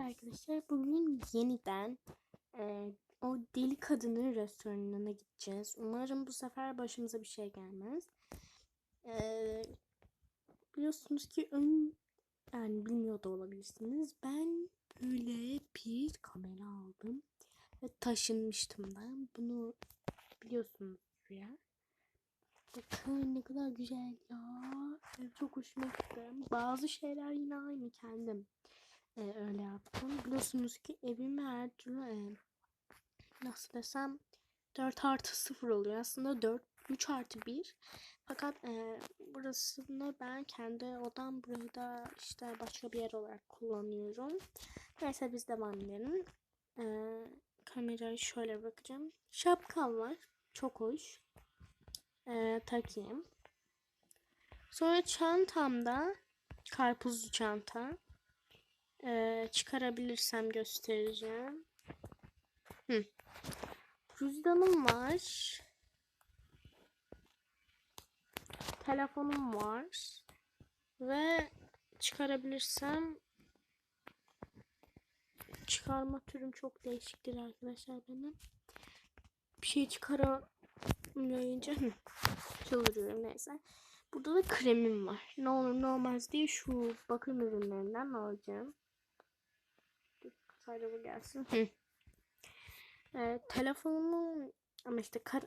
Merhaba arkadaşlar. Bugün yeniden e, o deli kadının restoranına gideceğiz. Umarım bu sefer başımıza bir şey gelmez. E, biliyorsunuz ki ön yani bilmiyor da olabilirsiniz. Ben böyle bir kamera aldım ve taşınmıştım da. Bunu biliyorsunuz ya. Bakın ne kadar güzel ya. Çok hoşuma gitti. Bazı şeyler yine aynı kendim e, öyle yaptım. Biliyorsunuz ki evim her türlü e, nasıl desem 4 artı 0 oluyor. Aslında 4 3 artı 1. Fakat e, burasını ben kendi odam burayı da işte başka bir yer olarak kullanıyorum. Neyse biz devam edelim. E, kamerayı şöyle bakacağım. Şapkam var. Çok hoş. E, takayım. Sonra çantamda karpuzlu çanta. Ee, çıkarabilirsem göstereceğim. Hı. Cüzdanım var. Telefonum var. Ve çıkarabilirsem çıkarma türüm çok değişiktir arkadaşlar benim. Bir şey çıkaramayınca çıldırıyorum neyse. Burada da kremim var. Ne olur ne olmaz diye şu bakım ürünlerinden alacağım. Bu gelsin. Hı. Ee, telefonumun ama işte kar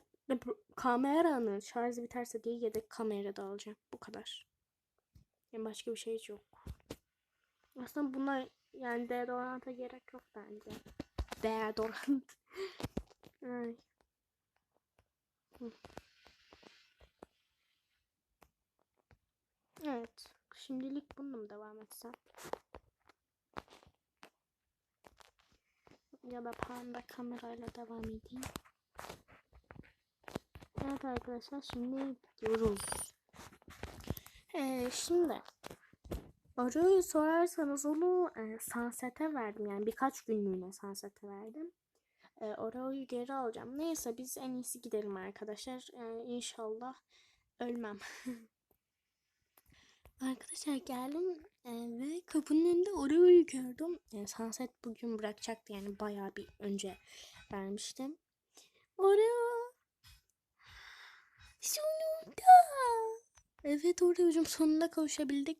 kameranın şarjı biterse diye yedek kamera da alacağım. Bu kadar. Yani başka bir şey yok. Aslında buna yani deodoranta gerek yok bence. Deodorant. Ay. Hı. Evet. Şimdilik bununla devam etsem? Ya da panda kamerayla devam edeyim. Evet arkadaşlar şimdi gidiyoruz. Ee, şimdi Arayı sorarsanız onu e, Sunset'e verdim. Yani birkaç günlüğüne Sunset'e verdim. E, orayı geri alacağım. Neyse biz en iyisi gidelim arkadaşlar. E, inşallah ölmem. Arkadaşlar geldim e, ve kapının önünde Oreo'yu gördüm. Yani Sunset bugün bırakacaktı yani bayağı bir önce vermiştim. Oreo. Sonunda. Evet Oreo'cum sonunda kavuşabildik.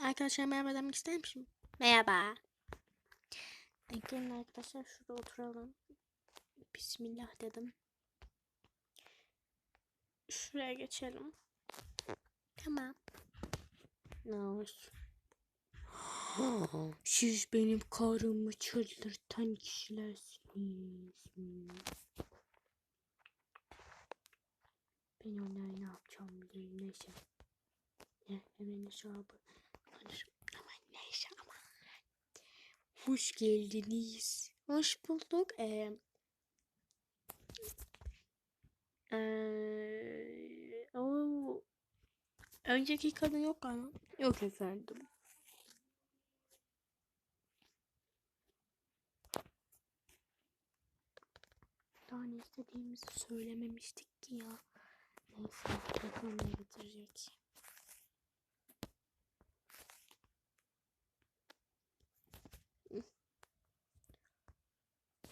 Arkadaşlar merhaba demek ister misin? Merhaba. E, gelin arkadaşlar şurada oturalım. Bismillah dedim. Şuraya geçelim. Tamam. Olsun? Siz benim karımı çıldırtan kişilersiniz. Ben onları ne yapacağım bileyim neyse. Ne hemen hesabı alırım. Ama neyse ama. Hoş geldiniz. Hoş bulduk. Ee, ee, önceki kadın yok ama. Yok efendim. Daha ne istediğimizi söylememiştik ki ya. Neyse, telefonla getirecek.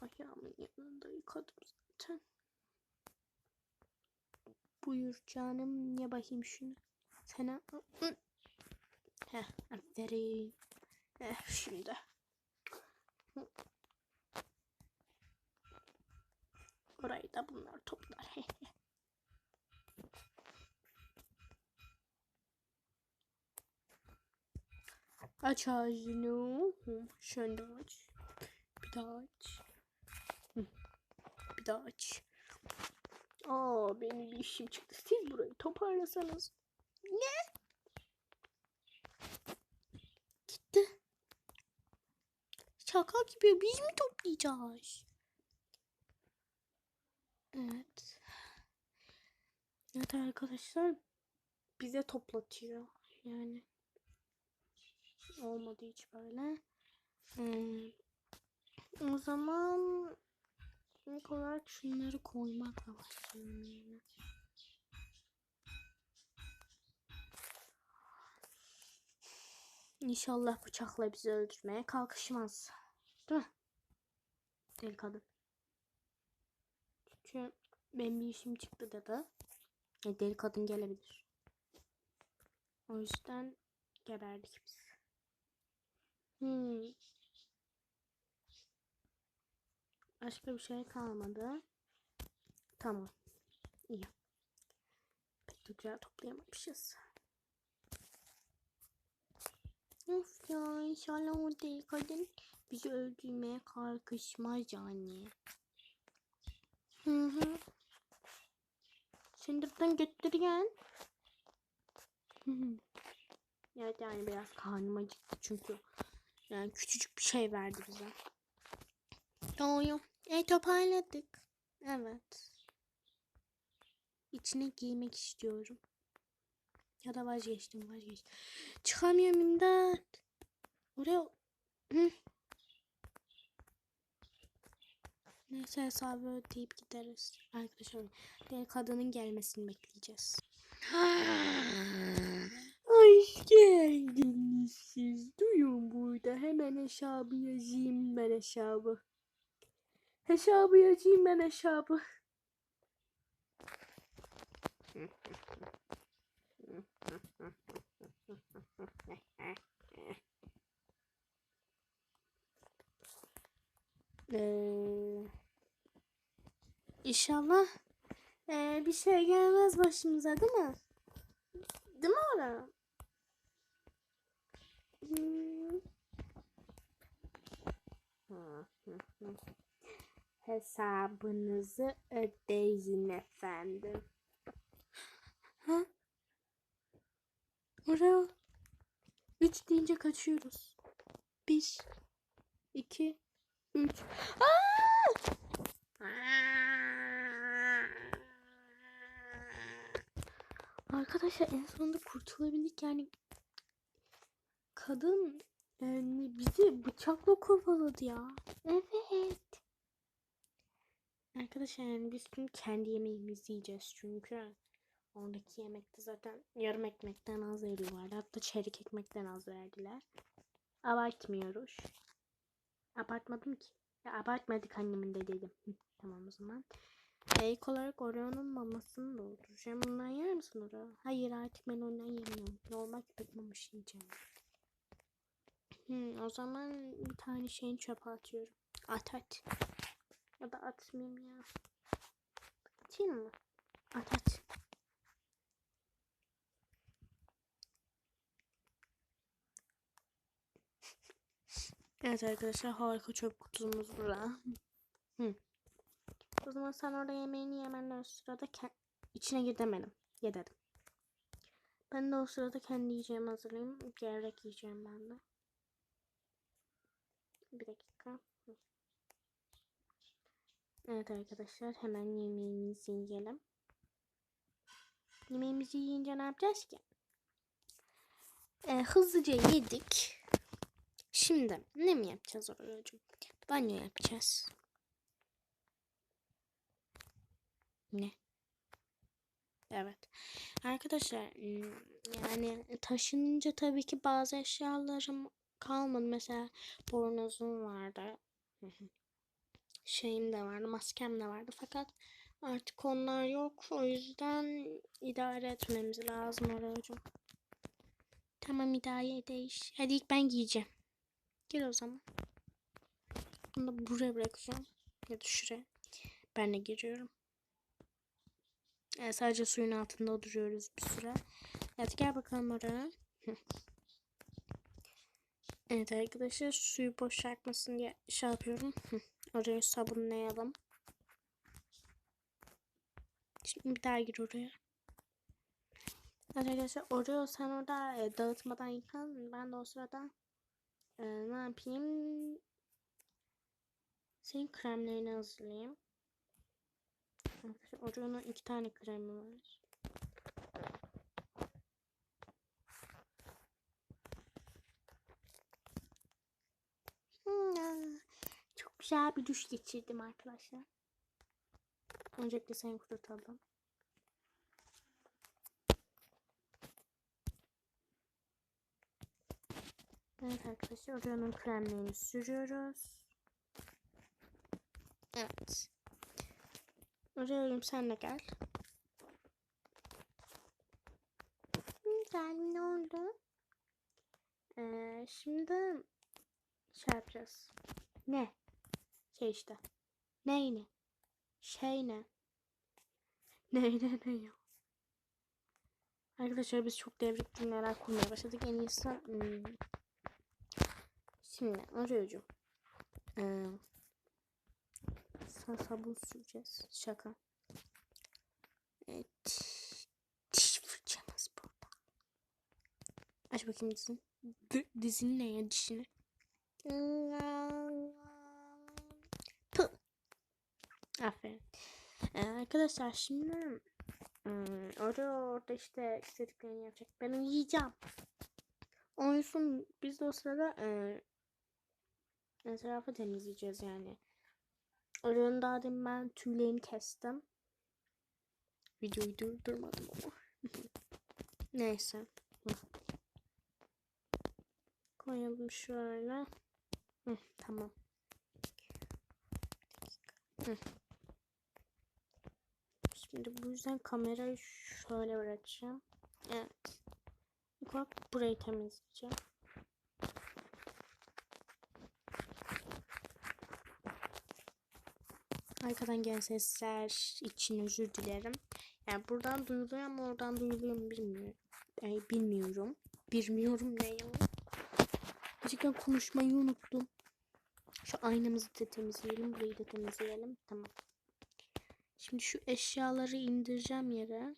Ayağımın yanında yıkadım zaten. Buyur canım. Niye bakayım şunu? Sana... Heh, aferin. Heh, şimdi. Orayı da bunlar toplar. aç ağzını. Şöyle aç. Bir daha aç. Bir daha aç. Aa benim bir işim çıktı. Siz burayı toparlasanız. Ne? Gitti. Şaka gibi biz mi toplayacağız? Evet. Evet arkadaşlar bize toplatıyor. Yani olmadı hiç böyle. Hmm. O zaman ilk olarak şunları koymakla başlayalım İnşallah bıçakla bizi öldürmeye kalkışmaz. Değil mi? Deli kadın. Çünkü benim bir işim çıktı dedi. E, deli kadın gelebilir. O yüzden geberdik biz. Hmm. Başka bir şey kalmadı. Tamam. İyi. Pek de güzel toplayamamışız. Of ya inşallah o kadın bizi öldürmeye kalkışmaz yani. Hı hı. De buradan götürgen. Evet yani biraz karnım acıktı çünkü yani küçücük bir şey verdi bize. Doğru. E toparladık. Evet. İçine giymek istiyorum. Ya da vazgeçtim vazgeçtim. Çıkamıyorum imdat. Oraya... Hı. Neyse hesabı ödeyip gideriz. Arkadaşlar diğer kadının gelmesini bekleyeceğiz. Hoş geldiniz siz. Duyun burada. Hemen hesabı yazayım ben hesabı. Hesabı yazayım ben hesabı. Ee, inşallah ee, bir şey gelmez başımıza değil mi? Değil mi ona? Hmm. Hesabınızı ödeyin efendim. Ha? Oraya. Üç deyince kaçıyoruz. Bir, iki, üç. Aa! Arkadaşlar en sonunda kurtulabildik yani. Kadın yani bizi bıçakla kovaladı ya. Evet. Arkadaşlar yani biz şimdi kendi yemeğimizi yiyeceğiz çünkü oradaki yemekte zaten yarım ekmekten az veriyorlardı. Hatta çeyrek ekmekten az verdiler. Abartmıyoruz. Abartmadım ki. Ya abartmadık annemin de dedim. Tamam o zaman. E, ilk olarak Oreo'nun mamasını dolduracağım. Bundan yer misin Oreo? Hayır artık ben ondan yemiyorum. Normal köpek maması yiyeceğim. Hmm, o zaman bir tane şeyin çöpe atıyorum. At at. Ya da atmayayım ya. Atayım mı? At at. Evet arkadaşlar harika çöp kutumuz burada. O zaman sen orada yemeğini yemen o sırada içine gir demedim. Ben de o sırada kendi yiyeceğimi hazırlayayım. Gevrek yiyeceğim ben de. Bir dakika. Evet arkadaşlar hemen yemeğimizi yiyelim. Yemeğimizi yiyince ne yapacağız ki? Ee, hızlıca yedik. Şimdi ne mi yapacağız oracığım? Banyo yapacağız. Ne? Evet. Arkadaşlar yani taşınınca tabii ki bazı eşyalarım kalmadı. Mesela bornozum vardı. Şeyim de vardı. Maskem de vardı. Fakat artık onlar yok. O yüzden idare etmemiz lazım oracığım. Tamam idare edeyiz. Hadi ilk ben giyeceğim. Gel o zaman. Bunu da buraya bırakacağım. Ya da şuraya. Ben de giriyorum. Yani sadece suyun altında duruyoruz bir süre. Evet gel bakalım oraya. evet arkadaşlar suyu boşaltmasın diye şey yapıyorum. Orayı sabunlayalım. Şimdi bir daha gir oraya. Arkadaşlar oraya sen orada e, dağıtmadan yıkan. Ben de o sırada e, ne yapayım? Senin kremlerini hazırlayayım. Oreo'nun iki tane kremi var. Hmm, çok güzel bir duş geçirdim arkadaşlar. Öncelikle seni kurutalım. Evet arkadaşlar Oreo'nun kremlerini sürüyoruz. Evet. Arıyorum sen de gel. Hı, Gel ne oldu? Ee, şimdi şey yapacağız. Ne? Şey işte. Ne ne? Şey ne? Ne ne ne ya? Arkadaşlar biz çok devrik cümleler kurmaya başladık. En iyisi hmm. Şimdi arıyorum. Ee, sa- sabun süreceğiz. Şaka. Evet. Diş fırçamız burada. Aç bakayım dizini. D- dizini ne ya dişini? Pı. Aferin. Ee, arkadaşlar şimdi hmm, orada orada işte istediklerini yapacak. Ben uyuyacağım. Uyusun biz de o sırada e, etrafı temizleyeceğiz yani. Orada daha demin ben tüylerini kestim. Videoyu durdurmadım ama. Neyse. Koyalım şöyle. Hı, tamam. Hı. Şimdi bu yüzden kamerayı şöyle bırakacağım. Evet. Bak burayı temizleyeceğim. Arkadan gelen sesler için özür dilerim. Yani buradan duyuluyor ama oradan duyuluyor mu bilmiyorum. Yani bilmiyorum. Bilmiyorum ne ya. Gerçekten konuşmayı unuttum. Şu aynamızı da temizleyelim. Burayı da temizleyelim. Tamam. Şimdi şu eşyaları indireceğim yere.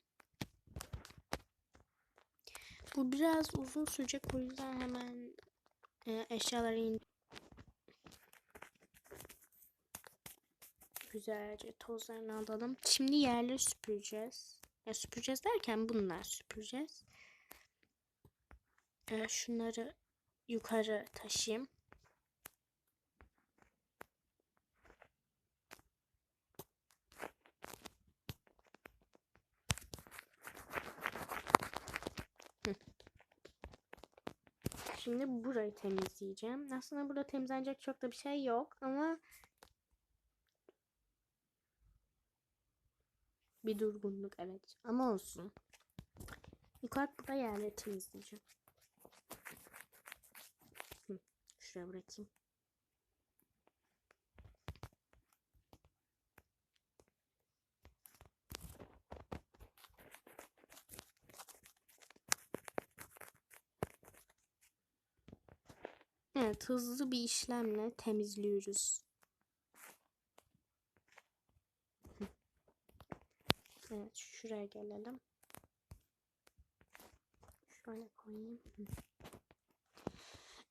Bu biraz uzun sürecek. O yüzden hemen e, eşyaları indir. Güzelce tozlarını alalım. Şimdi yerleri süpüreceğiz. Ya süpüreceğiz derken bunlar süpüreceğiz. E, şunları yukarı taşıyayım. Şimdi burayı temizleyeceğim. Aslında burada temizlenecek çok da bir şey yok ama bir durgunluk evet ama olsun. Olarak burada yerleri temizleyeceğim. Hı, şuraya bırakayım. Evet, hızlı bir işlemle temizliyoruz. Evet, şuraya gelelim. Şöyle koyayım.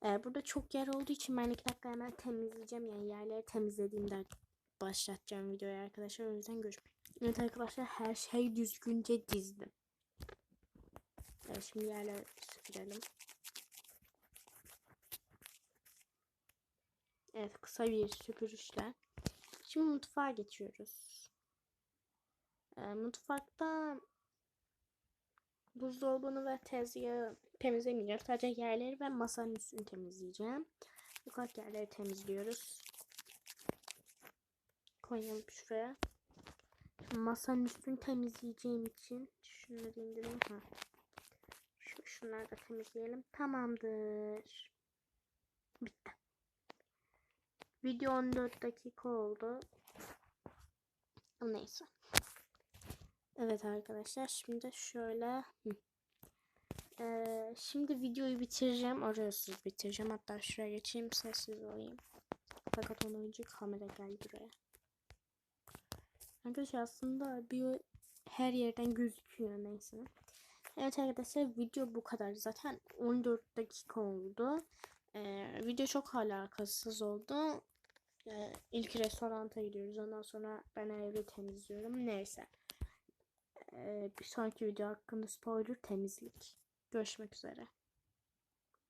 Ee, burada çok yer olduğu için ben iki dakika hemen temizleyeceğim. Yani yerleri temizlediğimde başlatacağım videoyu arkadaşlar. O yüzden görüşmek. Evet arkadaşlar her şey düzgünce dizdim. Evet şimdi yerleri süpürelim. Evet kısa bir süpürüşle. Şimdi mutfağa geçiyoruz. Ee, mutfakta buzdolabını ve tezgahı temizlemeyeceğim. Sadece yerleri ve masanın üstünü temizleyeceğim. Yukarı yerleri temizliyoruz. Koyalım şuraya. Masanın üstünü temizleyeceğim için şunları indireyim. Ha. Şu, şunları da temizleyelim. Tamamdır. Bitti. Video 14 dakika oldu. Neyse. Evet arkadaşlar şimdi şöyle ee, şimdi videoyu bitireceğim. Arıyorsuz bitireceğim. Hatta şuraya geçeyim sessiz olayım. Fakat onun önce kamera gel buraya. Arkadaşlar aslında bir her yerden gözüküyor neyse. Evet arkadaşlar video bu kadar. Zaten 14 dakika oldu. Ee, video çok alakasız oldu. Ee, ilk restoranta gidiyoruz. Ondan sonra ben evi temizliyorum. Neyse. Ee, bir sonraki video hakkında spoiler temizlik. Görüşmek üzere.